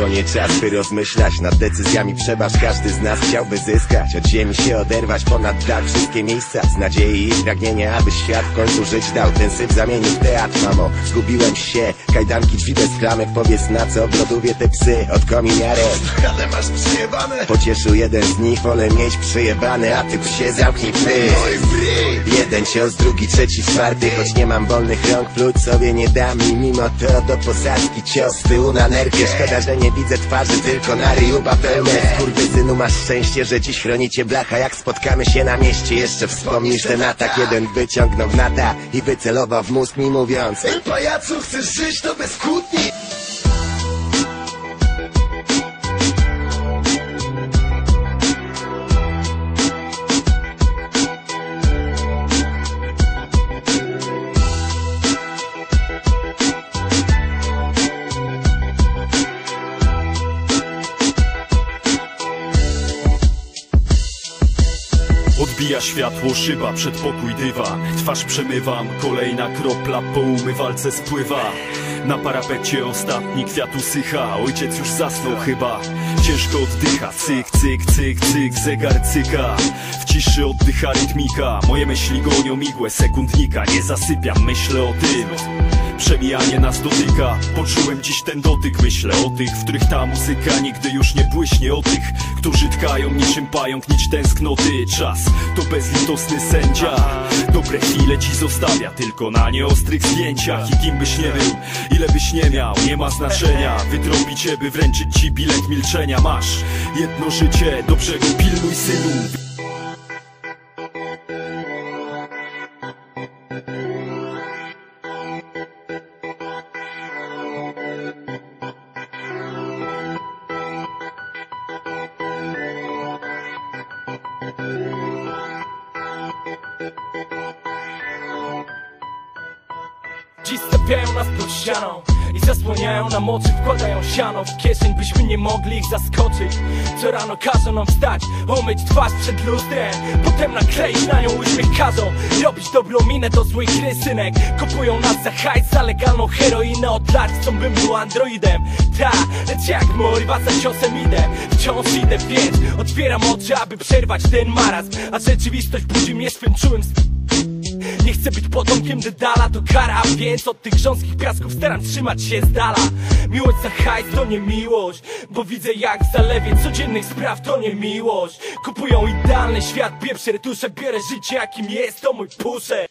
To nie czas, by rozmyślać nad decyzjami Przebaż, każdy z nas chciałby zyskać. Od ziemi się oderwać, ponad dal wszystkie miejsca Z nadziei i pragnienia, aby świat w końcu żyć dał Ten syf zamienił teatr, mamo Zgubiłem się, kajdanki, drzwi bez klamek Powiedz na co, w lodówie te psy Od kominiarek Ale masz przyjebane. Pocieszył jeden z nich, wolę mieć przyjebane A ty psie zamknij bry Jeden cios, drugi, trzeci, czwarty Choć nie mam wolnych rąk, pluć sobie nie dam I mimo to do posadzki cios z tyłu na nerkę Szkoda, że nie widzę twarzy, tylko na ryju bawełnę synu masz szczęście, że dziś chronicie blacha. Jak spotkamy się na mieście, jeszcze wspomnisz ten atak. Jeden wyciągnął w nata i wycelował w mózg mi mówiąc Ej pajacu, chcesz żyć to bez kłótni Odbija światło, szyba, przedpokój dywan Twarz przemywam, kolejna kropla po umywalce spływa. Na parapecie ostatni kwiat usycha. Ojciec już zasnął chyba. Ciężko oddycha, cyk, cyk, cyk, cyk Zegar cyka. W ciszy oddycha rytmika. Moje myśli gonią migłę sekundnika. Nie zasypiam, myślę o tym Przemijanie nas dotyka? Poczułem dziś ten dotyk Myślę o tych, w których ta muzyka Nigdy już nie błyśnie O tych, którzy tkają niczym pająk Nić tęsknoty. Czas to bezlitosny sędzia. Dobre chwile ci zostawia Tylko na nieostrych zdjęciach. I kim byś nie był, ile byś nie miał Nie ma znaczenia. Wytrąbi cię, by wręczyć ci bilet milczenia. Masz jedno życie Do brzegu pilnuj synu Dziś stawiają nas pod ścianą I zasłaniają nam oczy, wkładają siano w kieszeń Byśmy nie mogli ich zaskoczyć. Co rano każą nam wstać, umyć twarz przed lustrem. Potem nakleić na nią uśmiech każą. Robić dobrą minę do złej gry, synek Kupują nas za hajs, za legalną heroinę Od lat. Chcą bym był androidem. Ta, lecz jak morywa za ciosem idę Wciąż idę, więc otwieram oczy, aby przerwać ten marazm. A rzeczywistość budzi mnie swym czułym nie chcę być potomkiem Dedala, to kara Więc od tych grząskich piasków staram trzymać się z dala. Miłość za hajs to nie miłość Bo widzę jak w zalewie codziennych spraw to nie miłość. Kupują idealny świat, pieprze retusze Biorę życie jakim jest, to mój puszek